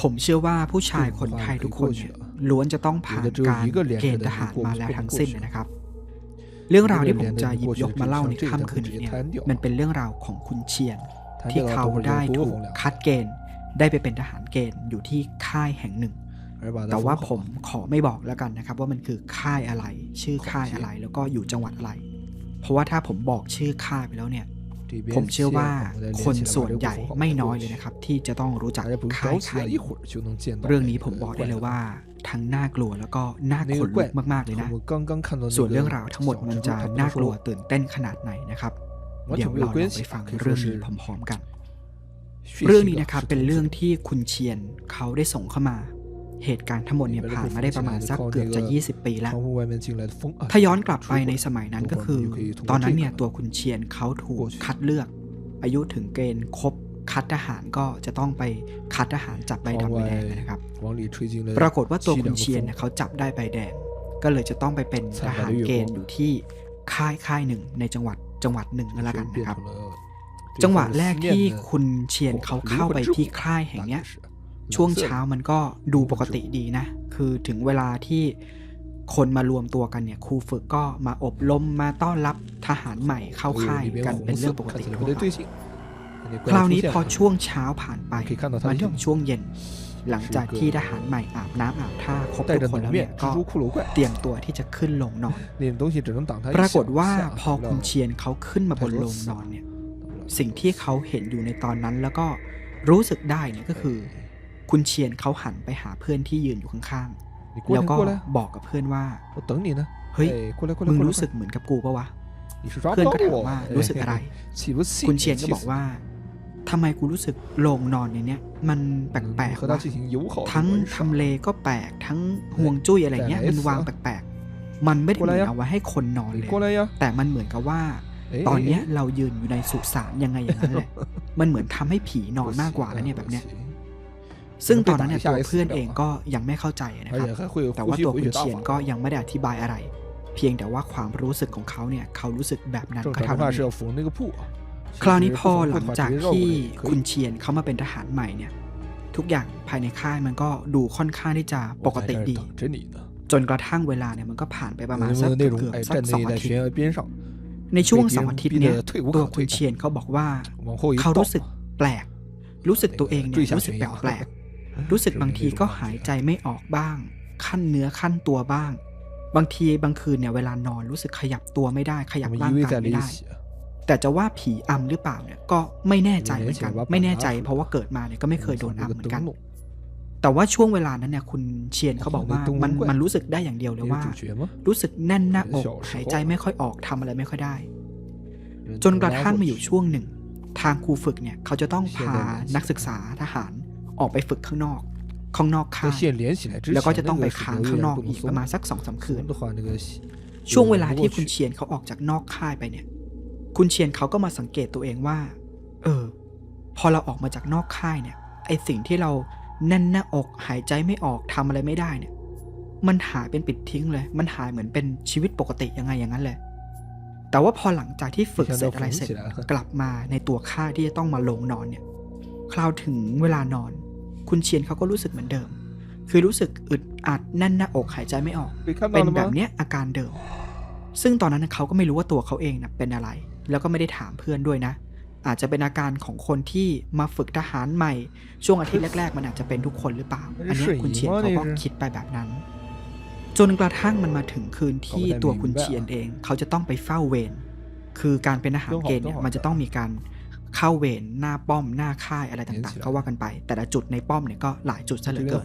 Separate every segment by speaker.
Speaker 1: ผมเชื่อว่าผู้ชายคนไทยทุกคนล้วนจะต้องผ่านการเกณฑ์ทหารมาแล้วทั้งสิ้นนะครับ เรื่องราวที่ผมจะหยิบยกมาเล่าในค่ำคืนนี้มันเป็นเรื่องราวของคุณเชีย
Speaker 2: ง
Speaker 1: ที่เขาได้ถูกคัดเกณฑ์ ได้ไปเป็นทหารเกณฑ์อยู่ที่ค่ายแห่งหนึ่งแต่ว่าผมขอไม่บอกแล้วกันนะครับ ว่ามันคือค่ายอะไร ชื่อค่ายอะไรแล้วก็อยู่จังหวัดอะไร เพราะว่าถ้าผมบอกชื่อค่ายไปแล้วเนี่ย ผมเชื่อว่าคนส่วนใหญ่ไม่น้อยเลยนะครับ ที่จะต้องรู้จักค่ายไทยเรื่องนี้ผมบอกได้เลยว่าทั้งน่ากลัวแล้วก็น่าขนลุกมากๆเลยนะ ส่วนเรื่องราวทั้งหมดมันจะน่ากลัวตื่นเต้นขนาดไหนนะครับ เดี๋ยวเราไปฟังเรื่องนี้พร้อมๆกัน เรื่องนี้นะครับเป็นเรื่องที่คุณเชียนเขาได้ส่งเข้ามา เหตุการณ์ทั้งหมดเนี่ยผ่านมาได้ประมาณสักเกือบจะ 20 ปีแล้ว ถ้าย้อนกลับไปในสมัยนั้นก็คือ ตอนนั้นเนี่ยตัวคุณเชียนเขาถูกคัดเลือก อายุถึงเกณฑ์ครบคัดทหารก็จะต้องไปคัดทหารจับใบดำใบแดงนะครับ ปรากฏว่าตัวคุณเชียนเขาจับได้ใบแดง ก็เลยจะต้องไปเป็นทหารเกณฑ์อยู่ที่ค่ายค่ายหนึ่งในจังหวัดจังหวัดหนึ่งก็แล้วกันนะครับ จังหวัดแรกที่คุณเชียนเขาเข้าไปที่ค่ายแห่งเนี้ย ช่วงเช้ามันก็ดูปกติดีนะ คือถึงเวลาที่คนมารวมตัวกันเนี่ยครูฝึกก็มาอบรมมาต้อนรับทหารใหม่เข้าค่ายกันเป็นเรื่องปกติ
Speaker 2: ครับ
Speaker 1: คราวนี้พอช่วงเช้าผ่านไปมั
Speaker 2: น
Speaker 1: ถึงช่วงเย็น หลังจากที่ทหารใหม่อาบน้ำอาบท่าครบทุกคนแล้วเนี่ยก็เตรียมตัวที่จะขึ้นลงนอนปรากฏว่าพอคุณเชียนเขาขึ้นมาบนลงนอนเนี่ยสิ่งที่เขาเห็นอยู่ในตอนนั้นแล้วก็รู้สึกได้เนี่ยก็คือ คุณเชียนเขาหันไปหาเพื่อนที่ยืนอยู่ข้างๆ แล้วก็บอกกับเพื่อนว่าเฮ้ยมึงรู้สึกเหมือนกับกูปะวะ เพื่อนก็ถามว่ารู้สึกอะไร คุณเชียนก็บอกว่าทำไมกูรู้สึกโรงนอนในเนี้ย มันแปลกๆทั้งทำเลก็แปลกทั้งห่วงจุ้ยอะไรเงี้ยมันวางแปลกๆ มันไม่ได้เอเอาไว้ให้คนนอนเลยแต่มันเหมือนกับว่า ตอนเนี้ยเรายืนอยู่ในสุสานยังไงอย่างนั้นแหละมันเหมือนทำให้ผีนอนมากกว่าแล้วเนี่ยแบบเนี้ย ซึ่งตอนนั้นเนี่ยตัวเพื่อนเองก็ยังไม่เข้าใจนะครับแต่ว่าตัวคุณเฉียนก็ยังไม่ได้อธิบายอะไร เพียงแต่ว่าความรู้สึกของเขาเนี่ยเขารู้สึกแบบนั้นก็เท่านั้นคราวนี้พอหลังจากที่คุณเฉียนเขามาเป็นทหารใหม่เนี่ย ทุกอย่างภายในค่ายมันก็ดูค่อนข้างที่จะปกติดีจนกระทั่งเวลาเนี่ยมันก็ผ่านไปประมาณสักเกือบสักสองอาทิตย์ในช่วงสองอาทิตย์เนี่ยตัวคุณเฉียนเขาบอกว่าเขารู้สึกแปลก รู้สึกตัวเองเนี่ยรู้สึกแปลก รู้สึกบางทีก็หายใจไม่ออกบ้าง ขั้นเนื้อขั้นตัวบ้าง บางทีบางคืนเนี่ยเวลานอนรู้สึกขยับตัวไม่ได้ขยับร่างกายไม่ได้ แต่จะว่าผีอำหรือเปล่าเนี่ยก็ไม่แน่ใจเหมือนกันไม่แน่ใจ เพราะว่าเกิดมาเนี่ยก็ไม่เคยโดนอำเหมือนกัน แต่ว่าช่วงเวลานั้นเนี่ยคุณเชียนเขาบอกว่ามันมันรู้สึกได้อย่างเดียวเลยว่า รู้สึกแน่นหน้าอกหายใจไม่ค่อยออกทำอะไรไม่ค่อยได้ จนกระทั่งมาอยู่ช่วงหนึ่ง ทางครูฝึกเนี่ยเขาจะต้องพานักศึกษาทหาร ออกไปฝึกข้างนอก ข้างนอกค่ายแล้วก็จะต้องไปค้างข้างนอกอีกประมาณสักสองสาคืน ช่วงเวลาที่คุณเชียนเขาออกจากนอกค่ายไปเนี่ย คุณเชียนเขาก็มาสังเกตตัวเองว่า เออ พอเราออกมาจากนอกค่ายเนี่ย ไอสิ่งที่เราแน่นหน้าอกหายใจไม่ออกทำอะไรไม่ได้เนี่ย มันหายเป็นปิดทิ้งเลย มันหายเหมือนเป็นชีวิตปกติยังไงอย่างนั้นเลยแต่ว่าพอหลังจากที่ฝึกเสร็จอะไรเสร็จกลับมาในตัวค่ายที่จะต้องมาลงนอนเนี่ย คราวถึงเวลานอน คุณเชียนเขาก็รู้สึกเหมือนเดิม คือรู้สึกอึดอัดแน่นหน้าอกหายใจไม่ออก เป็นแบบเนี้ยอาการเดิม ซึ่งตอนนั้นเขาก็ไม่รู้ว่าตัวเขาเองนะเป็นอะไร แล้วก็ไม่ได้ถามเพื่อนด้วยนะ อาจจะเป็นอาการของคนที่มาฝึกทหารใหม่ ช่วงอาทิตย์แรก ๆ มันอาจจะเป็นทุกคนหรือเปล่า อันนี้คุณเชียนเขาก็คิดไปแบบนั้น จนกระทั่งมันมาถึงคืนที่ตัวคุณเชียนเอง เขาจะต้องไปเฝ้าเวรคือการเป็นอาหารเกณฑ์เนี่ยมันจะต้องมีการ เข้าเวรหน้าป้อมหน้าค่ายอะไรต่างๆ ก็ว่ากันไป แต่ละจุดในป้อมเนี่ยก็หลายจุดซะเหลือเกิน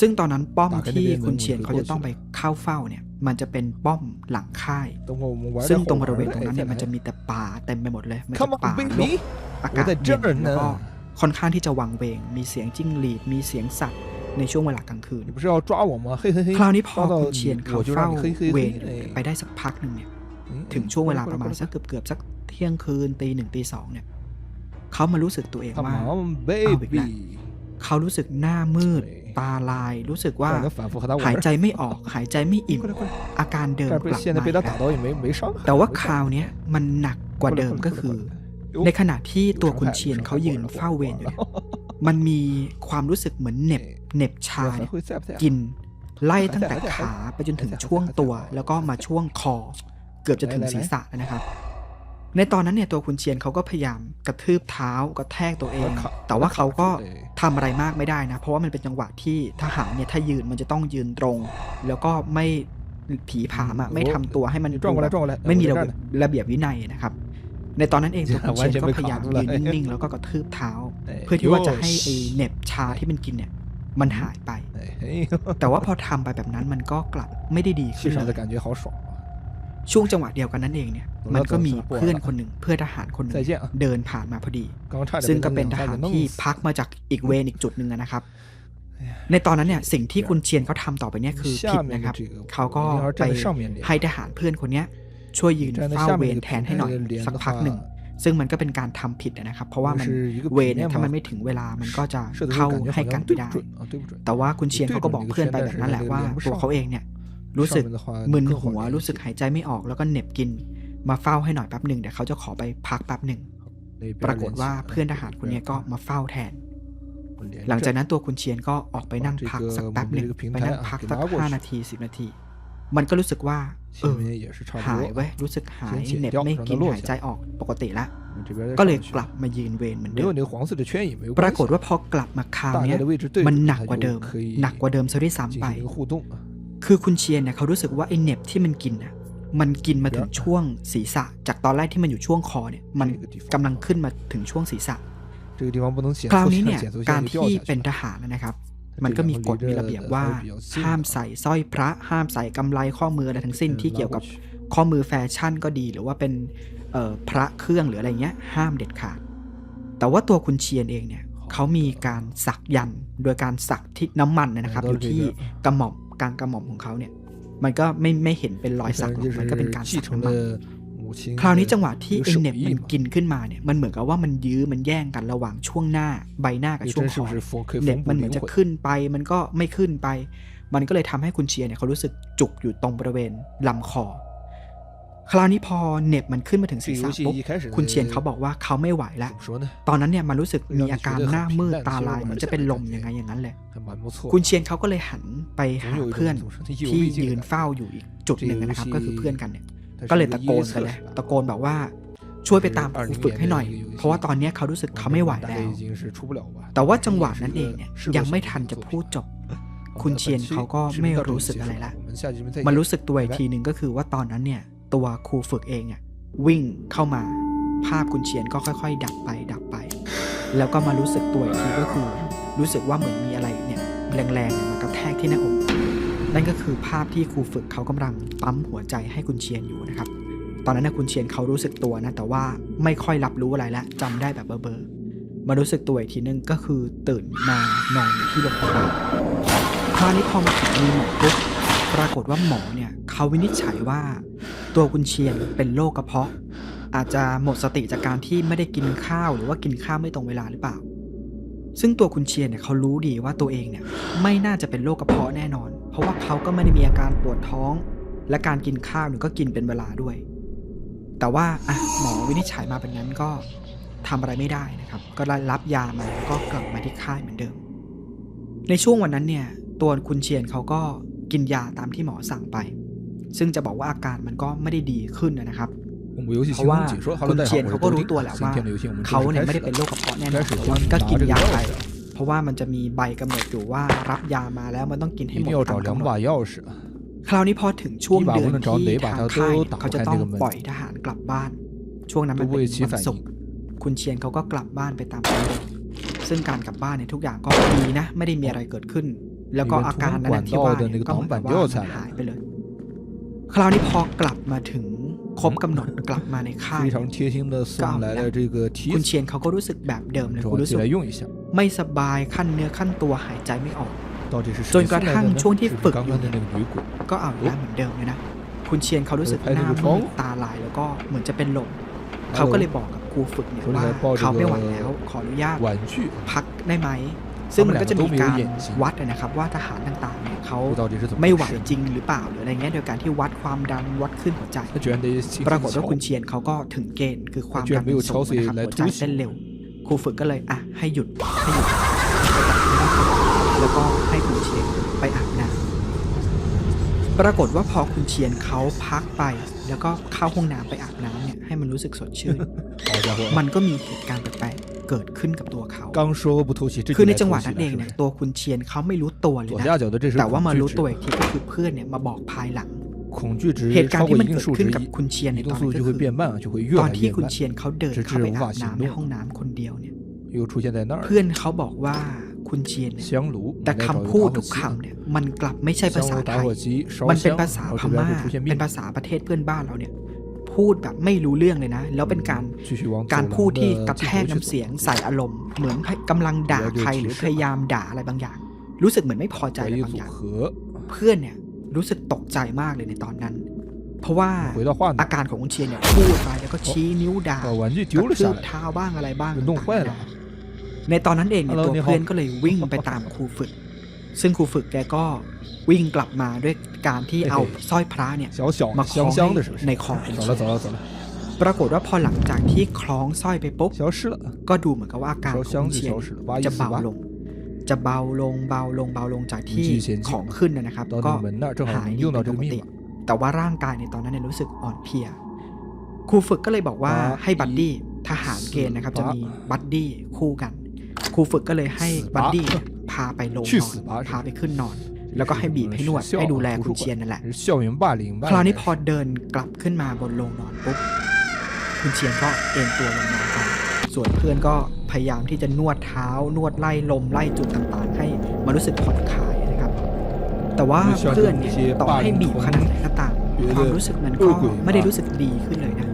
Speaker 1: ซึ่งตอนนั้นป้อมที่คุณเชียนเขาจะต้องไปเข้าเฝ้าเนี่ย มันจะเป็นป้อมหลังค่าย ซึ่งตรงบริเวณตรงนั้นเนี่ยมันจะมีแต่ป่าเต็มไปหมดเลยมันจะป่าลกอากาศเย็นแล้วก็ค่อนข้างที่จะวังเวง มีเสียงจิ้งหรีด มีเสียงสัตว์ในช่วงเวลากลางคืนคราวนี้พอคุณเชียนเขาเฝ้าเวรไปได้สักพักหนึ่งเนี่ย ถึงช่วงเวลาประมาณสักเกือบเกือบสัก เที่ยงคืนตีหนึ่งตีสองเนี่ยเขามารู้สึกตัวเองว่า
Speaker 2: เอาอีกแล้ว
Speaker 1: เขารู้สึกหน้ามืดตาลายรู้สึกว่าหายใจไม่ออกหายใจไม่อิ่มอาการเดิมกลับมาแต่ว่าคราวนี้มันหนักกว่าเดิมก็คือ ในขณะที่ตัวคุณเชียนเขายืนเฝ้าเวรอยู่มันมีความรู้สึกเหมือนเน็บเน็บชากิน ไล่ตั้งแต่ขาไปจนถึงช่วงตัว แล้วก็มาช่วงคอ เกือบจะถึงศีรษะนะครับ ในตอนนั้นเนี่ยตัวคุณเชียนเขาก็พยายามกระทืบเท้ากระแทกตัวเอง แต่ว่าเขาก็ทำอะไรมากไม่ได้นะ เพราะว่ามันเป็นจังหวะที่ทหารเนี่ยถ้ายืนมันจะต้องยืนตรง แล้วก็ไม่ผีผามอะไม่ทำตัวให้มัน
Speaker 2: ตรงแล้ว
Speaker 1: ไม่มีระระเบียบวินัยนะครับ ในตอนนั้นเองตัวคุณเชียนก็พยายามยืนนิ่งๆแล้วก็กระทืบเท้า เพื่อที่ว่าจะให้ไอ้เน็บชาที่มันกินเนี่ยมันหายไป แต่ว่าพอทำไปแบบนั้นมันก็กลับไม่ได้ดีขึ้นเลย ช่วงจังหวะเดียวกันนั่นเองเนี่ยมันก็มีเพื่อนคนหนึ่งเพื่อทหารคนหนึ่งเดินผ่านมาพอดี ซึ่งก็เป็นทหารที่พักมาจากอีกเวนอีกจุดหนึ่งนะครับ ในตอนนั้นเนี่ยสิ่งที่คุณเชียนเขาทาต่อไปเนี่ยคือผิดนะครับ เขาก็ไปให้ทหารเพื่อนคนเนี้ยช่วยยืนเฝ้าเว
Speaker 2: น
Speaker 1: แทนให้หน่อยสักพักหนึ่งซึ่งมันก็เป็นการทำผิดนะครับ เพราะว่ามันเวนถ้ามันไม่ถึงเวลามันก็จะเข้าให้กันไม่ได้ แต่ว่าคุณเชียนเขาก็บอกเพื่อนไปแบบนั้นแหละว่าตัวเขาเองเนี่ย รู้สึกมึนหัวรู้สึกหายใจไม่ออกแล้วก็เหน็บกิน มาเฝ้าให้หน่อยแป๊บหนึ่งเดี๋ยวเขาจะขอไปพักแป๊บหนึ่งปรากฏว่าเพื่อนทหารคนนี้ก็มาเฝ้าแทน หลังจากนั้นตัวคุณเชียนก็ออกไปนั่งพักสักแป๊บหนึ่งไปนั่งพักสักห้านาทีสิบนาที มันก็รู้สึกว่าเออหายไว้รู้สึกหายเหน็บไม่กินหายใจออกปกติละก็เลยกลับมายืนเวรเหมือนเดิมปรากฏว่าพอกลับมาคราวนี้มันหนักกว่าเดิม หนักกว่าเดิมซะด้วยซ้ำไป คือคุณเชียนเนี่ยเขารู้สึกว่าไอเน็บที่มันกินอะมันกินมาถึงช่วงศีรษะ จากตอนแรกที่มันอยู่ช่วงคอเนี่ย มันกำลังขึ้นมาถึงช่วงศีรษะคราวนี้เนี่ยการที่เป็นทหารนะครับ มันก็มีกฎมีระเบียบว่า ห้ามใส่สร้อยพระ ห้ามใส่กำไรข้อมืออะไรทั้งสิ้นที่เกี่ยวกับข้อมือแฟชั่นก็ดีหรือว่าเป็นพระเครื่องหรืออะไรเงี้ย ห้ามเด็ดขาด แต่ว่าตัวคุณเชียนเองเนี่ยเขามีการสักยันโดยการสักที่น้ำมันนะครับ อยู่ที่กระหม่อม กลางกระหม่อมของเขาเนี่ย มันก็ไม่ไม่เห็นเป็นรอยสักมันก็เป็นการสักมาคราวนี้จังหวะที่เอ็
Speaker 2: น
Speaker 1: เน็บมันกินขึ้นมาเนี่ยมันเหมือนกับว่ามันยื้อมันแย่งกันระหว่างช่วงหน้าใบหน้ากับช่วงคอเน็บมันเหมือนจะขึ้นไป มันก็ไม่ขึ้นไป มันก็เลยทำให้คุณเชียร์เนี่ยเขารู้สึกจุกอยู่ตรงบริเวณลำคอ คราวนี้พอเน็บมันขึ้นมาถึงศีรษะปุ๊บคุณเชียนเขาบอกว่าเขาไม่ไหวแล้ว ตอนนั้นเนี่ยมันรู้สึกมีอาการหน้ามืดตาลายเหมือนจะเป็นลมยังไงอย่างนั้นเลย คุณเชียนเขาก็เลยหันไปหาเพื่อนที่ยืนเฝ้าอยู่อีกจุดหนึ่งนะครับ ก็คือเพื่อนกันเนี่ย ก็เลยตะโกนกันเลยตะโกนบอกว่าช่วยไปตามครูฝึกให้หน่อย เพราะว่าตอนนี้เขารู้สึกเขาไม่ไหวแล้ว แต่ว่าจังหวะนั้นเองเนี่ยยังไม่ทันจะพูดจบ คุณเชียนเขาก็ไม่รู้สึกอะไรละ มันรู้สึกตัวอีกทีหนึ่งก็คือว่าตอนนั้นเนี่ย ตัวครูฝึกเองอะวิ่งเข้ามาภาพคุณเชียนก็ค่อย ๆ ดับไปดับไป แล้วก็มารู้สึกตัวอีกทีก็คือ รู้สึกว่าเหมือนมีอะไรเนี่ยแรงๆเนี่ยมากระแทกที่หน้าอก นั่นก็คือภาพที่ครูฝึกเขากำลังปั๊มหัวใจให้คุณเชียนอยู่นะครับ ตอนนั้นนะคุณเชียนเขารู้สึกตัวนะ แต่ว่าไม่ค่อยรับรู้อะไรแล้วจำได้แบบเบลอๆมารู้สึกตัวอีกทีนึงก็คือตื่นมานอนอยู่ที่โรงพยาบาลคราวนี้พอมาถึงมีหมอปุ๊บปรากฏว่าหมอเนี่ยเขาวินิจฉัยว่า ตัวคุณเชียนเป็นโรคกระเพาะ อาจจะหมดสติจากการที่ไม่ได้กินข้าวหรือว่ากินข้าวไม่ตรงเวลาหรือเปล่า ซึ่งตัวคุณเชียนเนี่ยเขารู้ดีว่าตัวเองเนี่ยไม่น่าจะเป็นโรคกระเพาะแน่นอน เพราะว่าเขาก็ไม่ได้มีอาการปวดท้อง และการกินข้าวเนี่ยก็กินเป็นเวลาด้วย แต่ว่าอะหมอวินิจฉัยมาเป็นนั้นก็ทำอะไรไม่ได้นะครับ ก็รับยามาแล้วก็กลับมาที่ค่ายเหมือนเดิม ในช่วงวันนั้นเนี่ยตัวคุณเชียนเขาก็กินยาตามที่หมอสั่งไป ซึ่งจะบอกว่าอาการมันก็ไม่ได้ดีขึ้นนะครับเพราะว่าคุณเชียนเขาก็รู้ตัวแหละว่าเขาเนี่ยไม่ได้เป็นโรคกระเพาะแน่นอนแต่วก็กินยาไปเพราะว่ามันจะมีใบกำหนดอยู่ว่ารับยามาแล้วมันต้องกินให้หมดตามกำหนดคราวนี้พอถึงช่วงเดือนที่ทางค่ายเขาจะต้องปล่อยทหารกลับบ้าน ช่วงนั้นมันเป็นวันศุกร์คุณเชียนเขาก็กลับบ้านไปตามปกติซึ่งการกลับบ้านเนี่ยทุกอย่างก็ดีนะ ไม่ได้มีอะไรเกิดขึ้น แล้วก็อาการนั้นที่ว่าก็เหมือนว่าหายไปเลย คราวนี้พอกลับมาถึงครบกำหนดกลับมาในค่าย
Speaker 2: 非常贴心的送来了这个提
Speaker 1: คุณ
Speaker 2: 子，
Speaker 1: เชียนเขาก็รู้สึกแบบเดิมเลย
Speaker 2: 正
Speaker 1: คุณ
Speaker 2: 好
Speaker 1: รู้
Speaker 2: 借
Speaker 1: สึก
Speaker 2: 来用一下。
Speaker 1: ไม่สบายขั้นเนื้อขั้นตัวหายใจไม่ออก
Speaker 2: 到底是谁
Speaker 1: จนกระ
Speaker 2: 送来
Speaker 1: ทั่ง
Speaker 2: 的呢？
Speaker 1: ช่วงที่
Speaker 2: 是不
Speaker 1: ฝึ
Speaker 2: 是
Speaker 1: ก
Speaker 2: 刚
Speaker 1: อยู่
Speaker 2: 刚的
Speaker 1: เนี่ย
Speaker 2: 那个女鬼？
Speaker 1: ก็เอาอีกแล้วเหมือนเดิมเลยนะ คุณเชียนเขารู้สึกหน้ามืดตาลายแล้วก็เหมือนจะเป็นลม เขาก็เลยบอกกับครูฝึกเนี่ย
Speaker 2: 说
Speaker 1: ว่า
Speaker 2: 来抱
Speaker 1: เขา
Speaker 2: 这
Speaker 1: ไม่ไหวแล้ว
Speaker 2: 个
Speaker 1: ขออนุญาต
Speaker 2: 玩具，
Speaker 1: พักได้ไหม ซึ่งมันก็จะมีการวัดนะครับว่าทหารต่างๆเขาไม่ไหวจริงหรือเปล่าหรืออะไรเงี้ยโดยการที่วัดความดันวัดขึ้นหัวใจ ปรากฏว่าคุณเชียนเขาก็ถึงเกณฑ์คือความดันสูงนะครับหัวใจเต้นเร็วครูฝึกก็เลยอะให้หยุดให้หยุดแล้วก็ให้คุณเชียนไปอาบน้ำปรากฏว่าพอคุณเชียนเขาพักไป แล้วก็เข้าห้องน้ำไปอาบน้ำเนี่ยให้มันรู้สึกสดชื่น มันก็มีเหตุการณ์แปลก เกิดขึ้นกับตัวเขาคือในจังหวะนั้นเองเนี่ยตัวคุณเชียนเขาไม่รู้ตัวเลยนะแต่ว่ามารู้ตัวอีกทีก็คือเพื่อนเนี่ยมาบอกภายหลังเหตุการณ์ที่มันเกิดขึ้นกับคุณเชียนในตอนก็คือตอนที่คุณเชียนเขาเดินเข้าไปในห้องน้ำคนเดียวเนี่ยเพื่อนเขาบอกว่าคุณเชียนเนี่ยแต่คำพูดทุกคำเนี่ยมันกลับไม่ใช่ภาษาไทยมันเป็นภาษาพม่าเป็นภาษาประเทศเพื่อนบ้านเราเนี่ย พูดแบบไม่รู้เรื่องเลยนะ แล้วเป็นการการพูดที่กระแทกน้ำเสียงใส่อารมณ์ เหมือนกำลังด่าใครหรือพยายามด่าอะไรบางอย่าง รู้สึกเหมือนไม่พอใจอะไรบางอย่างเพื่อนเนี่ยรู้สึกตกใจมากเลยในตอนนั้น เพราะว่าอาการของคุณเชียนเนี่ยพูดไปแล้วก็ชี้นิ้วด่ากระทืบเท้าบ้างอะไรบ้างในตอนนั้นเองเนี่ยตัวเพื่อนก็เลยวิ่งไปตามครูฝึก ซึ่งครูฝึกแกก็วิ่งกลับมาด้วยการที่เอาสร้อยพระเนี่ยมาคล้องในคอปรากฏว่าพอหลังจากที่คล้องสร้อยไปปุ๊บก็ดูเหมือนกับว่าอาการของเฉียนจะเบาลง จะเบาลงเบาลงเบาลงจากที่ของขึ้นนะครับ ก็หาย
Speaker 2: อ
Speaker 1: ยู่ปกติแต่ว่าร่างกายในตอนนั้นเนี่ยรู้สึกอ่อนเพลียครูฝึกก็เลยบอกว่าให้บัดดี้ทหารเกณฑ์นะครับ จะมีบัดดี้คู่กันครูฝึกก็เลยให้บัดดี้ พาไปลงน
Speaker 2: อ
Speaker 1: นพาไปขึ้นนอน แล้วก็ให้บีบให้นวดให้ดูแลคุณเชียนนั่นแหละคราวนี้พอเดินกลับขึ้นมาบนโรงนอนปุ๊บคุณเชียนก็เอ็นตัวลงนอนไปส่วนเพื่อนก็พยายามที่จะนวดเท้านวดไล่ลมไล่จุดต่างๆ ให้มันรู้สึกผ่อนคลายนะครับ แต่ว่าเพื่อนเนี่ยต่อให้บีบขนาดไหนก็ตามความรู้สึกนั้นก็ไม่ได้รู้สึกดีขึ้นเลยนะ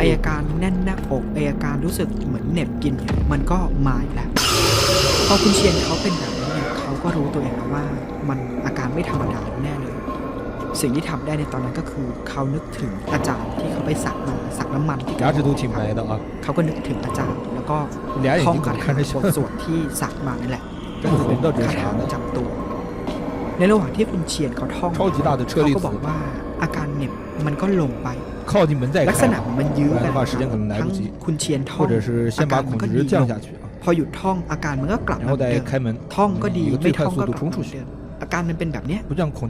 Speaker 1: อายการแน่นหน้าอกอายการรู้สึกเหมือนเน็บกินมันก็มาแล้ว พอคุณเชียนเขาเป็นแบบนี้เนี่ยเขาก็รู้ตัวเองแล้วว่ามันอาการไม่ธรรมดาแน่เลย สิ่งที่ทำได้ในตอนนั้นก็คือเขานึกถึงอาจารย์ที่เขาไปสักมาสักน้ำมันที่
Speaker 2: เขาจะดูทีมไหนต่อ
Speaker 1: เขาก็นึกถึงอาจารย์ แล้วก็ท่องคาถาบทสวดที่สักมานั่นแหละ
Speaker 2: ก็คือ
Speaker 1: คาถาจำตัว ในระหว่างที่คุณเชียนเขาท่องเขาก็บอกว่าอาการเหน็บมันก็ลงไปลักษณะมันยื้อกันทั้งคุณเชียนท่อง
Speaker 2: อาการมันก็ดีลง
Speaker 1: พอหยุดท่องอาการมันก็กลับมาเดิมท่องก็ดีไม่ท่องก็กลับมาเดิมอาการมันเป็นแบบนี้จนคุ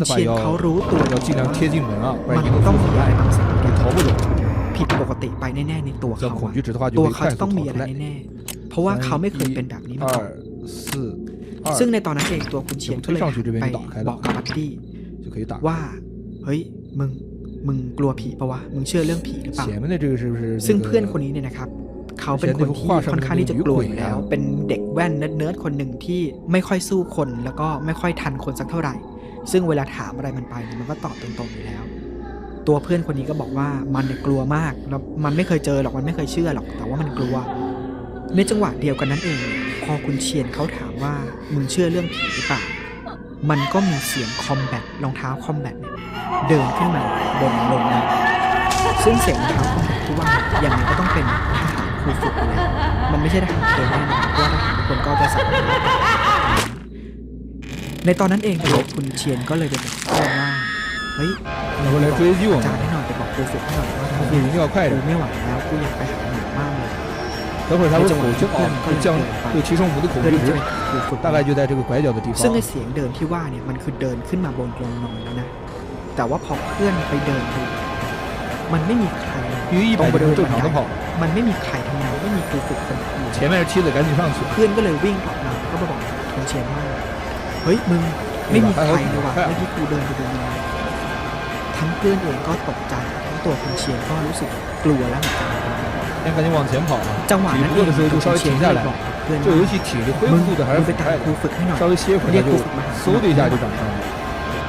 Speaker 1: ณเชียนเขารู้ตัวมันต้องมีอะไรบางสิ่งผิดปกติไปแน่ๆในตัวเขาตัวเขาต้องมีอะไรแน่ๆเพราะว่าเขาไม่เคยเป็นแบบนี้มาก่อนซึ่งในตอนนั้นเองตัวคุณเชียนก็เลยไปบอกกับบัตตี้ว่าเฮ้ยมึงมึงกลัวผีปะวะมึงเชื่อเรื่องผีหรือเปล่าซึ่งเพื่อนคนนี้เนี่ยนะครับ เขาเป็นคนที่ค่อนข้างที่จะกลัวอยู่แล้ว เป็นเด็กแว่นเนิร์ดๆคนหนึ่งที่ไม่ค่อยสู้คนแล้วก็ไม่ค่อยทันคนสักเท่าไหร่ ซึ่งเวลาถามอะไรมันไปเนี่ยมันก็ตอบตรงๆอยู่แล้ว ตัวเพื่อนคนนี้ก็บอกว่ามันเนี่ยกลัวมากแล้วมันไม่เคยเจอหรอกมันไม่เคยเชื่อหรอกแต่ว่ามันกลัวในจังหวะเดียวกันนั้นเอง พอคุณเชียนเขาถามว่ามึงเชื่อเรื่องผีหรือเปล่ามันก็มีเสียงคอมแบทรองเท้าคอมแบทเนี่ยเดินขึ้นมาบนลงมาซึ่งเสียงรองเท้าคอมแบทที่ว่าอย่างไรก็ต้องเป็นทหาร ครูฝึกอยู่แล้วมันไม่ใช่ทหารเกณฑ์แน่นอนเพราะว่าทหารทุกคนก็จะใส่รองเท้าในตอนนั้นเองตัวคุณเชียนก็เลยไปบอกเพื่อนว่าเฮ้ย
Speaker 2: 你会来追击我
Speaker 1: อาจารย์
Speaker 2: 们，
Speaker 1: ให้หน่อยไปบอกครูฝึกให้หน่อยว่า
Speaker 2: 你一定要快
Speaker 1: กู
Speaker 2: 点，
Speaker 1: ไม่ไหวแล้วกูอยากไปหาหมอมากเลย
Speaker 2: 等会儿他会口就哦，会降，会提升我们的恐
Speaker 1: เพื่อ
Speaker 2: 惧
Speaker 1: ที่จะ
Speaker 2: 值
Speaker 1: ไป，หาครูฝึก
Speaker 2: 大概就在这个拐角的地
Speaker 1: ซึ่ง
Speaker 2: 方
Speaker 1: ไอ。เสียงเดินที่ว่าเนี่ยมันคือเดินขึ้นมาบนโรงนอนแล้วนะ แต่ว่าพอเพื่อนไปเดินดู มันไม่มีใคร เลย
Speaker 2: 因为一百就能正常的跑，
Speaker 1: มันไม่มีใครทั้งนั้นไม่มีครูฝึกคนอื่น
Speaker 2: 前面是梯子，赶紧上去。
Speaker 1: เพื่อนก็เลยวิ่งกลับมาก็มาบอกคุณเชียนว่าเฮ้ยมึงไม่มีใครเลยว่ะเมื่อกี้กูเดินไปดูมาทั้งเพื่อนเองก็ตกใจทั้งตัวคุณเชียนก็รู้สึกกลัวแล้วเหมือนกัน
Speaker 2: 先赶紧往前跑啊！
Speaker 1: จังหวะ
Speaker 2: 体
Speaker 1: นั้น
Speaker 2: 不
Speaker 1: เอ
Speaker 2: 够
Speaker 1: ง
Speaker 2: 的时候就稍
Speaker 1: คุ
Speaker 2: 微
Speaker 1: ณเชียน
Speaker 2: 停
Speaker 1: ก็
Speaker 2: 下
Speaker 1: เลย
Speaker 2: 来
Speaker 1: บอก，เพื่อน
Speaker 2: 这
Speaker 1: ว่า
Speaker 2: 游戏体力恢
Speaker 1: มึง
Speaker 2: 复的还
Speaker 1: มึ
Speaker 2: 是
Speaker 1: งไป
Speaker 2: 很
Speaker 1: ตาม
Speaker 2: 快
Speaker 1: ครู
Speaker 2: 的，
Speaker 1: ฝึกให้หน่อย
Speaker 2: 稍微歇一会儿
Speaker 1: เรีย
Speaker 2: 他
Speaker 1: กค
Speaker 2: 就
Speaker 1: รูฝึกมาหา
Speaker 2: 嗖的一下就长上了。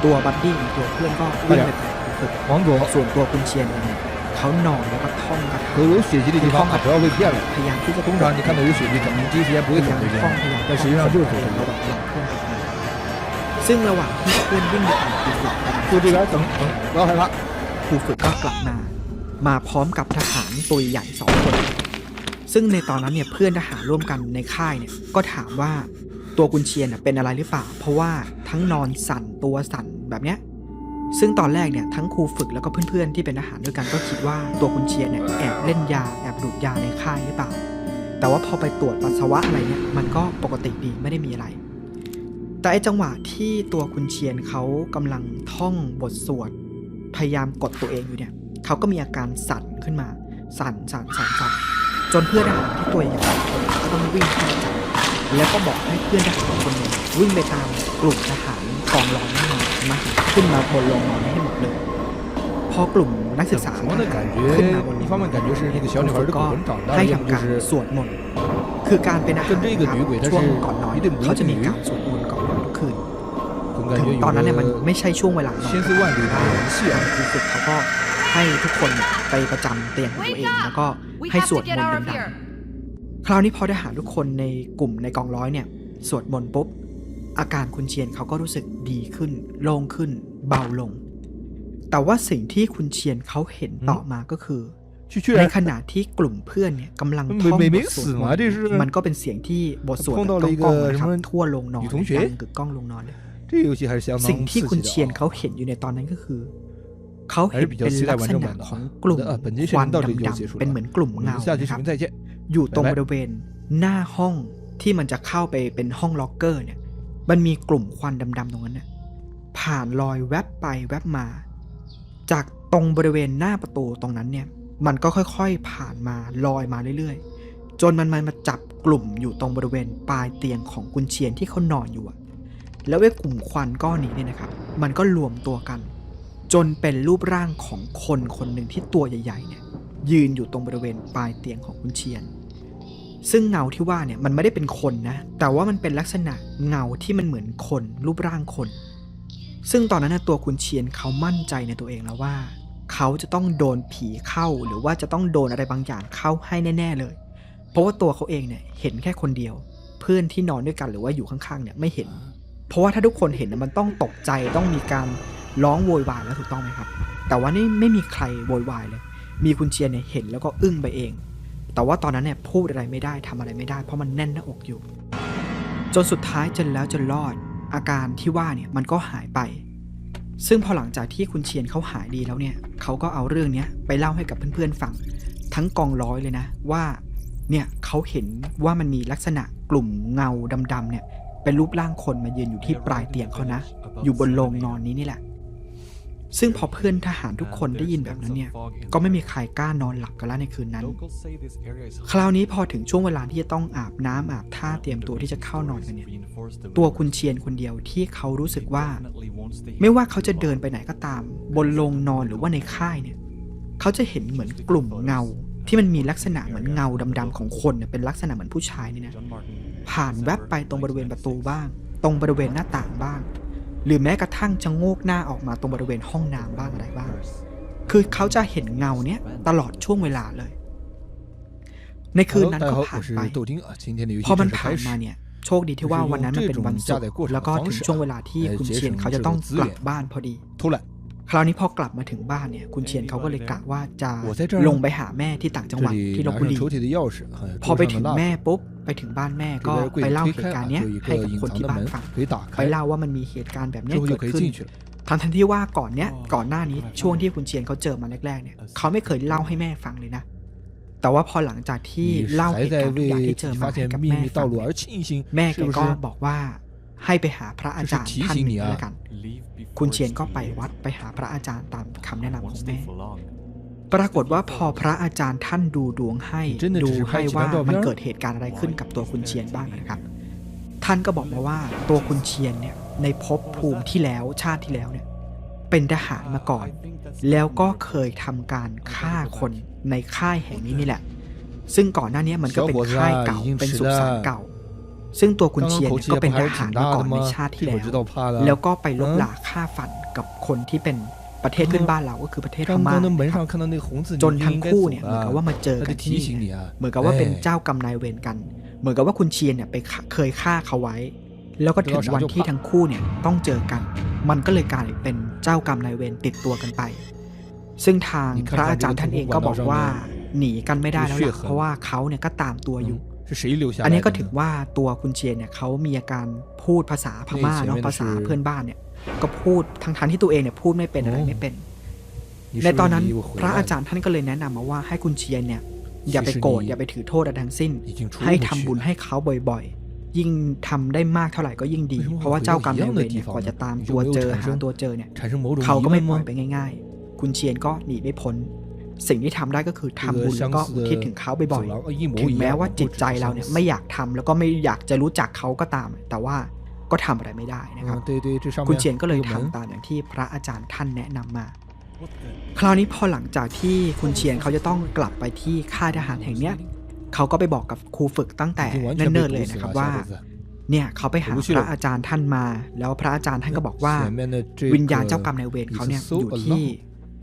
Speaker 1: ตัวบัดดี้ของตัวเพื่อนก็วิ่งไปตามครูฝึก
Speaker 2: 往左，
Speaker 1: ส่วนตัวคุณเชียนเอง เนี่ยเขานอนแล้วก็ท่องคาถา
Speaker 2: 和有血迹的地方啊不要被骗了。
Speaker 1: พยายามที่จะ
Speaker 2: 通常你看到有血迹，可能第一时间不
Speaker 1: พ
Speaker 2: 会
Speaker 1: ยายา
Speaker 2: 走
Speaker 1: ม
Speaker 2: 这
Speaker 1: ท่อง
Speaker 2: 边
Speaker 1: พยายาม
Speaker 2: 但实际上就是走
Speaker 1: พยายาม
Speaker 2: 这
Speaker 1: ระ
Speaker 2: 边。
Speaker 1: ดับหลังเพื่อนไปซึ่งระหว่างที่เพื่อนวิ่งไปตามครูฝึก
Speaker 2: 就这边等等，不要害怕。
Speaker 1: ครูฝึกก็กลับมา มาพร้อมกับทหารตัวใหญ่สองคน ซึ่งในตอนนั้นเนี่ยเพื่อนทหารร่วมกันในค่ายเนี่ยก็ถามว่าตัวกุนเชียนน่ะเป็นอะไรหรือเปล่า เพราะว่าทั้งนอนสั่นตัวสั่นแบบเนี้ย ซึ่งตอนแรกเนี่ยทั้งครูฝึกแล้วก็เพื่อนๆที่เป็นทหารด้วยกันก็คิดว่าตัวกุนเชียนเนี่ยแอบเล่นยาแอบดูดยาในค่ายหรือเปล่า แต่ว่าพอไปตรวจปัสสาวะอะไรเนี่ยมันก็ปกติดีไม่ได้มีอะไร แต่ไอจังหวะที่ตัวคุณเชียนเขากำลังท่องบทสวดพยายามกดตัวเองอยู่เนี่ยเขาก็มีอาการสั่นขึ้นมา สั่นสั่นสั่นสั่นจนเพื่อนทหารที่ตัวใหญ่ก็ต้องวิ่งเข้ามาจับแล้วก็บอกให้เพื่อนทหารคนหนึ่งวิ่งไปตามกลุ่มทหารกองร้อยนั้นมา มาขึ้นมาบนลงมาให้หมดเลยพอกลุ่มนักศึกษาขึ้นมาบน
Speaker 2: นี้ก็
Speaker 1: ให้ทำการสวดมนต์คือการเป็นอาหาร
Speaker 2: ครับ
Speaker 1: ช่วงก่อนนอนเขาจะมีการสวดมนต์ก่อนนอนทุกคืนถึงตอนนั้นเนี่ยมันไม่ใช่ช่วงเวลานอนคือฝึกเขาก็ให้ทุกคนไปประจำเตียงของตัวเองแล้วก็ให้สวดมนต์ดังๆคราวนี้พอได้หาทุกคนในกลุ่มในกองร้อยเนี่ย สวดมนต์ปุ๊บ อาการคุณเชียนเขาก็รู้สึกดีขึ้น โล่งขึ้น เบาลง แต่ว่าสิ่งที่คุณเชียนเขาเห็นต่อมาก็คือในขณะที่กลุ่มเพื่อนเนี่ยกำลังท่องบทสวดมันก็เป็นเสียงที่บทสวด
Speaker 2: ก้อง
Speaker 1: ก้องนะครับทั่วลงนอนดังกึกก้องลงนอนเลยสิ่งที่คุณเชียนเขาเห็นอยู่ในตอนนั้นก็คือเขาเห็นเป็นลักษณะของกลุ่มควันดำๆเป็นเหมือนกลุ่มเงาครับอยู่ตรง
Speaker 2: บ
Speaker 1: ริเวณหน้าห้องที่มันจะเข้าไปเป็นห้องล็อกเกอร์เนี่ย มันมีกลุ่มควันดำๆตรงนั้นน่ะผ่านลอยแวบไปแวบมา จากตรงบริเวณหน้าประตูตรงนั้นเนี่ย มันก็ค่อยๆผ่านมาลอยมาเรื่อยๆ จนมันมาจับกลุ่มอยู่ตรงบริเวณปลายเตียงของกุนเชียนที่เขานอนอยู่อะแล้วไอ้กลุ่มควันก้อนนี้เนี่ยนะครับ มันก็รวมตัวกัน จนเป็นรูปร่างของคนคนหนึ่งที่ตัวใหญ่ๆเนี่ยยืนอยู่ตรงบริเวณปลายเตียงของคุณเชียน ซึ่งเงาที่ว่าเนี่ยมันไม่ได้เป็นคนนะ แต่ว่ามันเป็นลักษณะเงาที่มันเหมือนคน รูปร่างคน ซึ่งตอนนั้นนะตัวคุณเชียนเขามั่นใจในตัวเองแล้วว่า เขาจะต้องโดนผีเข้าหรือว่าจะต้องโดนอะไรบางอย่างเข้าให้แน่ ๆเลย เพราะว่าตัวเขาเองเนี่ยเห็นแค่คนเดียว เพื่อนที่นอนด้วยกันหรือว่าอยู่ข้างๆเนี่ยไม่เห็น เพราะว่าถ้าทุกคนเห็นน่ะมันต้องตกใจต้องมีการร้องโวยวายแล้วถูกต้องไหมครับ แต่ว่านี่ไม่มีใครโวยวายเลย มีคุณเชียนเนี่ยเห็นแล้วก็อึ้งไปเอง แต่ว่าตอนนั้นเนี่ยพูดอะไรไม่ได้ทำอะไรไม่ได้ เพราะมันแน่นหน้าอกอยู่ จนสุดท้ายจนแล้วจนรอด อาการที่ว่าเนี่ยมันก็หายไป ซึ่งพอหลังจากที่คุณเชียนเขาหายดีแล้วเนี่ยเขาก็เอาเรื่องเนี้ยไปเล่าให้กับเพื่อนๆฟังทั้งกองร้อยเลยนะว่าเนี่ยเขาเห็นว่ามันมีลักษณะกลุ่มเงาดำๆเนี่ยเป็นรูปร่างคนมายืนอยู่ที่ปลายเตียงเขานะ อยู่บนโรงนอนนี้นี่แหละ ซึ่งพอเพื่อนทหารทุกคนได้ยินแบบนั้นเนี่ย ก็ไม่มีใครกล้านอนหลับกันแล้วในคืนนั้น คราวนี้พอถึงช่วงเวลาที่จะต้องอาบน้ำอาบท่าเตรียมตัวที่จะเข้านอนกันเนี่ย ตัวคุณเชียนคนเดียวที่เขารู้สึกว่า ไม่ว่าเขาจะเดินไปไหนก็ตาม บนโรงนอนหรือว่าในค่ายเนี่ย เขาจะเห็นเหมือนกลุ่มเงา ที่มันมีลักษณะเหมือนเงาดำๆของคนเนี่ยเป็นลักษณะเหมือนผู้ชายนี่นะผ่านแวบไปตรงบริเวณประตูบ้าง ตรงบริเวณหน้าต่างบ้าง หรือแม้กระทั่งจะโงกหน้าออกมาตรงบริเวณห้องน้ำบ้างอะไรบ้าง คือเขาจะเห็นเงาเนี้ยตลอดช่วงเวลาเลย ในคืนนั้นก็ผ่านไปพอมันผ่านมาเนี่ยโชคดีที่ว่าวันนั้นมันเป็นวันศุกร์แล้วก็ถึงช่วงเวลาที่คุณเชียนเขาจะต้องกลับบ้านพอดี
Speaker 2: ท
Speaker 1: คราวนี้พอกลับมาถึงบ้านเนี่ยคุณเชียนเขาก็เลยกะว่าจะลงไปหาแม่ที่ต่างจังหวัดที่ลบบุรีพอไปถึงแม่ปุ๊บ ไปถึงบ้านแม่ก็ไปเล่าเหตุการณ์นี้ให้กับคนที่บ้านฟังไปเล่าว่ามันมีเหตุการณ์แบบนี้เกิดขึ้นทั้งทันที่ว่าก่อนเนี้ยก่อนหน้านี้ช่วงที่คุณเชียนเขาเจอมาแรกๆเนี่ยเขาไม่เคยเล่าให้แม่ฟังเลยนะแต่ว่าพอหลังจากที่เล่าเหตุการณ์ทุกอย่างที่เจอมาให้กับแม่ฟังแม่กก็บอกว่าให้ไปหาพระอาจารย์ท่านหนึ่งแล้วกัน คุณเชียนก็ไปวัดไปหาพระอาจารย์ตามคำแนะนำของแม่ ปรากฏว่าพอพระอาจารย์ท่านดูดวงให้ดูให้ว่ามันเกิดเหตุการณ์อะไรขึ้นกับตัวคุณเชียนบ้างนะครับ ท่านก็บอกมาว่าตัวคุณเชียนเนี่ยในภพภูมิที่แล้วชาติที่แล้วเนี่ยเป็นทหารมาก่อน แล้วก็เคยทำการฆ่าคนในค่ายแห่งนี้นี่แหละ ซึ่งก่อนหน้านี้มันก็เป็นค่ายเก่าเป็นสุสานเก่า ซึ่งตัวคุณเชียนก็เป็นทหารมาก่อนในชาติที่แล้ว แล้วก็ไปลบหลาฆ่าฟันกับคนที่เป็น ประเทศเพื่อนบ้านเราก็คือประเทศพม่าจนทั้งคู่เนี่ยเหมือนกับว่ามาเจอกันที่เหมือนกับว่าเป็นเจ้ากรรมนายเวรกัน เหมือนกับว่าคุณเชียนเนี่ยไปเคยฆ่าเขาไว้ แล้วก็ถึงวันที่ทั้งคู่เนี่ยต้องเจอกัน มันก็เลยกลายเป็นเจ้ากรรมนายเวรติดตัวกันไป ซึ่งทางพระอาจารย์ท่านเองก็บอกว่าหนีกันไม่ได้แล้วเพราะว่าเขาเนี่ยก็ตามตัวอยู่อันนี้ก็ถือว่าตัวคุณเชียนเนี่ยเขามีอาการพูดภาษาพม่าเนาะภาษาเพื่อนบ้านเนี่ย ก็พูดทั้งทันที่ตัวเองเนี่ยพูดไม่เป็นอะไรไม่เป็น ในตอนนั้น พระอาจารย์ท่านก็เลยแนะนำมาว่าให้คุณเชียนเนี่ย อย่าไปโกรธอย่าไปถือโทษอะไรทั้งสิ้น ให้ทำบุญให้เขาบ่อยๆ ยิ่งทำได้มากเท่าไหร่ก็ยิ่งดี เพราะว่าเจ้ากรรมนายเวรเนี่ยกว่าจะตามตัวเจอหาตัวเจอเนี่ยเขาก็ไม่ปล่อยไปง่าย ๆ คุณเชียนก็หนีไม่พ้นสิ่งที่ทำได้ก็คือทำบุญแล้วก็อุทิดถึงเขาบ่อยๆถึงแม้ว่าจิตใจเราเนี่ยไม่อยากทำแล้วก็ไม่อยากจะรู้จักเขาก็ตาม แต่ว่า ก็ทำอะไรไม่ได้นะครับคุณเฉียนก็เลยทำตามอย่างที่พระอาจารย์ท่านแนะนำมา คราวนี้พอหลังจากที่คุณเฉียนเขาจะต้องกลับไปที่ค่ายทหารแห่งเนี้ยเขาก็ไปบอกกับครูฝึกตั้งแต่เนิ่นๆเลยนะครับว่าเนี่ยเขาไปหาพระอาจารย์ท่านมา แล้วพระอาจารย์ท่านก็บอกว่า วิญญาณเจ้ากรรมนายเวรเขาเนี่ยอยู่ที่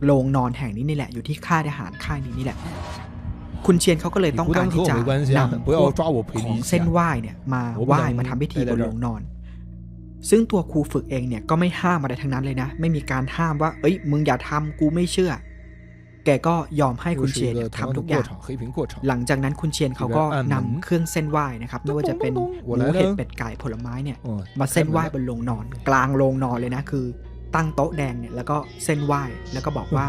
Speaker 1: โรงนอนแห่งนี้นี่แหละอยู่ที่ค่ายทหารค่ายนี้นี่แหละ คุณเชียนเขาก็เลยต้องการที่จะนำพวกของเส้นไหว้เนี่ยมาไหว้มาทำพิธีบนโรงนอน ซึ่งตัวครูฝึกเองเนี่ยก็ไม่ห้ามอะไรทั้งนั้นเลยนะ ไม่มีการห้ามว่า เอ้ย มึงอย่าทำกูไม่เชื่อ แกก็ยอมให้คุณเชียนทำทุกอย่าง หลังจากนั้นคุณเชียนเขาก็นำ
Speaker 3: เค
Speaker 1: รื่องเส้นไหว้นะครับไม่ว่าจะเป็นหมูเห็ดเป็ดไก่ผลไม้เนี่ย มาเส้นไหว้บนโรงนอน กลางโรงนอนเลยนะคือ ตั้งโต๊ะแดงเนี่ยแล้วก็เส้นไหว้แล้วก็บอกว่า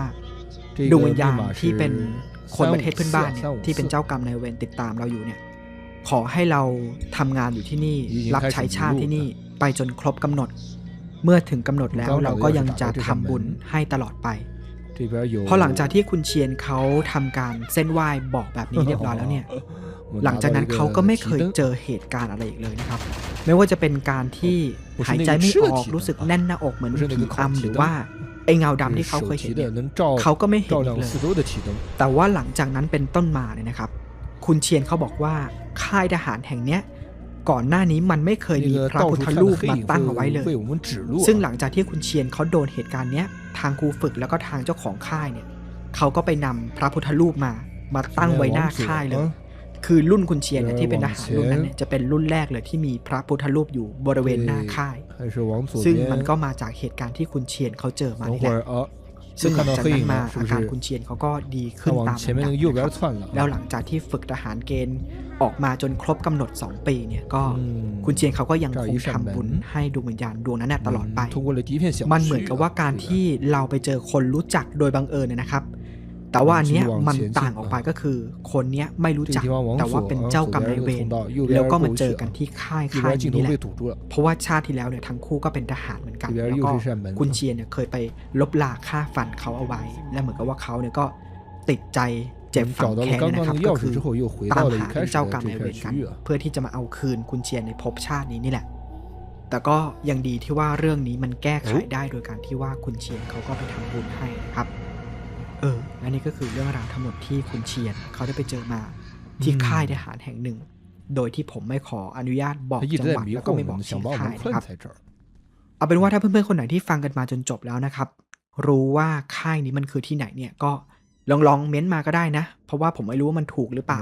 Speaker 1: ดวงวิญญาณที่เป็นคนประเทศเพื่อนบ้านเนี่ยที่เป็นเจ้ากรรมนายเวรติดตามเราอยู่เนี่ย ขอให้เราทำงานอยู่ที่นี่ รับใช้ชาติที่นี่ไปจนครบกำหนด เมื่อถึงกำหนดแล้วเราก็ยังจะทำบุญให้ตลอดไปพอหลังจากที่คุณเชียนเขาทำการเส้นไหว้บอกแบบนี้เรียบร้อยแล้วเนี่ย หลังจากนั้นเขาก็ไม่เคยเจอเหตุการณ์อะไรอีกเลยนะครับ ไม่ว่าจะเป็นการที่หายใจไม่ออกรู้สึกแน่นหน้าอกเหมือนผีอำหรือว่าไอเงาดำที่เขาเคยเห็นเขาก็ไม่เห็นเลยแต่ว่าหลังจากนั้นเป็นต้นมาเนี่ยนะครับ คุณเชียนเขาบอกว่าค่ายทหารแห่งเนี้ยก่อนหน้านี้มันไม่เคยมีพระพุทธรูปมาตั้งเอาไว้เลย ซึ่งหลังจากที่คุณเชียนเขาโดนเหตุการณ์เนี้ยทางครูฝึกแล้วก็ทางเจ้าของค่ายเนี่ยเขาก็ไปนำพระพุทธรูปมามาตั้งไว้หน้าค่ายเลย คือรุ่นคุณเชียนเนี่ยที่เป็นทหารรุ่นนั้นเนี่ยจะเป็นรุ่นแรกเลยที่มีพระพุทธรูปอยู่บริเวณหน้าค่าย ซึ่งมันก็มาจากเหตุการณ์ที่คุณเชียนเขาเจอมานี่แหละ ซึ่งหลังจากนั้นมาอาการคุณเชียนเขาก็ดีขึ้นตามลำดับแล้วหลังจากที่ฝึกทหารเกณฑ์ออกมาจนครบกำหนด 2 ปีเนี่ยก็คุณเชียนเขาก็ยังคงทำบุญให้ดวงวิญญาณดวงนั้นตลอดไป มันเหมือนกับว่าการที่เราไปเจอคนรู้จักโดยบังเอิญนะครับ แต่ว่าอันเนี้ยมันต่างออกไปก็คือ คนเนี้ยไม่รู้จัก แต่ว่าเป็นเจ้ากรรมนายเวรแล้วก็มาเจอกันที่ค่ายค่ายนี้แหละเพราะว่าชาติที่แล้วเนี่ยทั้งคู่ก็เป็นทหารเหมือนกันแล้วก็คุณเชียนเนี่ยเคยไปลบลาฆ่าฟันเขาเอาไว้ และเหมือนกับว่าเขาเนี่ยก็ติดใจเจ็บฝังแค้นนะครับก็คือตามหาเจ้ากรรมนายเวรกันเพื่อที่จะมาเอาคืนคุณเชียนในภพชาตินี้นี่แหละ แต่ก็ยังดีที่ว่าเรื่องนี้มันแก้ไขได้โดยการที่ว่าคุณเชียนเขาก็ไปทำบุญให้นะครับ เออและนี่ก็คือเรื่องราวทั้งหมดที่คุณเชียนเขาได้ไปเจอมา ที่ค่ายทหารแห่งหนึ่ง โดยที่ผมไม่ขออนุญาตบอกจังหวัดแล้วก็ไม่บอกชื่อค่ายครับเอาเป็นว่าถ้าเพื่อนๆคนไหนที่ฟังกันมาจนจบแล้วนะครับ รู้ว่าค่ายนี้มันคือที่ไหนเนี่ยก็ลองลองเม้นมาก็ได้นะ เพราะว่าผมไม่รู้ว่ามันถูกหรือเปล่า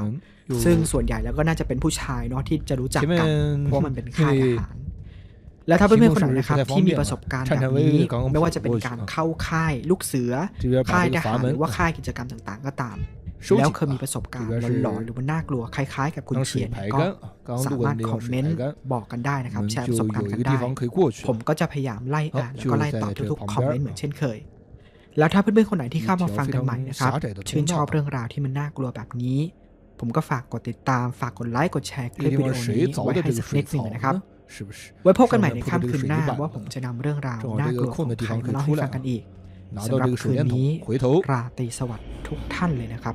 Speaker 1: ซึ่งส่วนใหญ่แล้วก็น่าจะเป็นผู้ชายเนาะที่จะรู้จักกันเพราะมันเป็นค่ายทหาร แล้วถ้าเพื่อนๆคนไหนนะครับที่มีประสบการณ์แบบนี้ไม่ว่าจะเป็นการเข้าค่ายลูกเสือค่ายทหารหรือว่าค่ายกิจกรรมต่างๆ ก็ตาม แล้วเคยมีประสบการณ์หลอนๆหรือว่าน่ากลัวคล้ายๆ กับคุณเชียนก็สามารถคอมเมนต์บอกกันได้นะครับแชร์ประสบการณ์กันได้ผมก็จะพยายามไล่อ่านแล้วก็ไล่ตอบทุกๆคอมเมนต์เหมือนเช่นเคยแล้วถ้าเพื่อนๆคนไหนที่เข้ามาฟังกันใหม่นะครับชื่นชอบเรื่องราวที่มันน่ากลัวแบบนี้ ผมก็ฝากกดติดตามฝากกดไลค์กดแชร์คลิปวิดีโอนี้ไว้ให้สักนิดหนึ่งนะครับ ไว้พบกันใหม่ในค่ำคืนหน้าว่าผมจะนำเรื่องราวน่ากลัของ
Speaker 3: ไทา
Speaker 1: เล่าให้ฟังกันอีกสำหรับคืนนี้ราตรีสวัสดิ์ทุกท่านเลยนะครับ